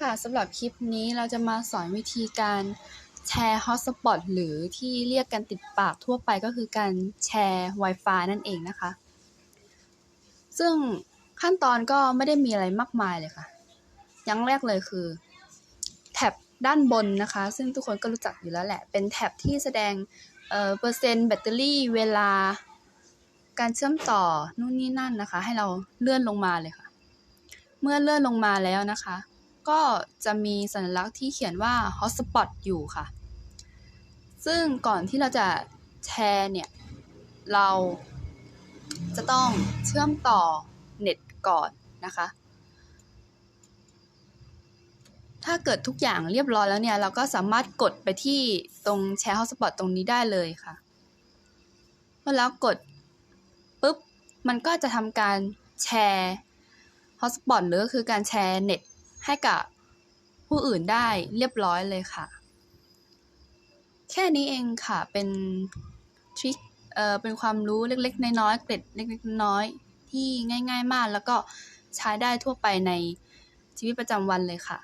ค่ะสำหรับคลิปนี้เราจะมาสอนวิธีการแชร์ฮอตสปอตหรือที่เรียกกันติดปากทั่วไปก็คือการแชร์ Wi-Fi นั่นเองนะคะ ซึ่งขั้นตอนก็ไม่ได้มีอะไรมากมายเลยค่ะ อย่างแรกเลยคือแท็บด้านบนนะคะ ซึ่งทุกคนก็รู้จักอยู่แล้วแหละ เป็นแท็บที่แสดงเอ่อเปอร์เซ็นต์แบตเตอรี่เวลาการเชื่อมต่อนู่นนี่นั่นนะคะ ให้เราเลื่อนลงมาเลยค่ะ เมื่อเลื่อนลงมาแล้วนะคะ ก็จะมีสัญลักษณ์ที่เขียนว่า hotspot อยู่ค่ะ ซึ่งก่อนที่เราจะแชร์เนี่ย เราจะต้องเชื่อมต่อเน็ตก่อนนะคะ ถ้าเกิดทุกอย่างเรียบร้อยแล้วเนี่ย เราก็สามารถกดไปที่ตรงแชร์ hotspot ตรงนี้ได้เลยค่ะ เมื่อแล้วกดปุ๊บ มันก็จะทำการแชร์ hotspot หรือก็คือการแชร์เน็ต ให้กับผู้อื่นได้เรียบร้อยเลยค่ะ แค่นี้เองค่ะเป็นทริคเอ่อเป็นความรู้เล็กๆ น้อยๆเกร็ดเล็กๆ น้อยๆที่ง่าย ๆ มาก แล้วก็ใช้ได้ทั่วไปในชีวิตประจำวันเลยค่ะ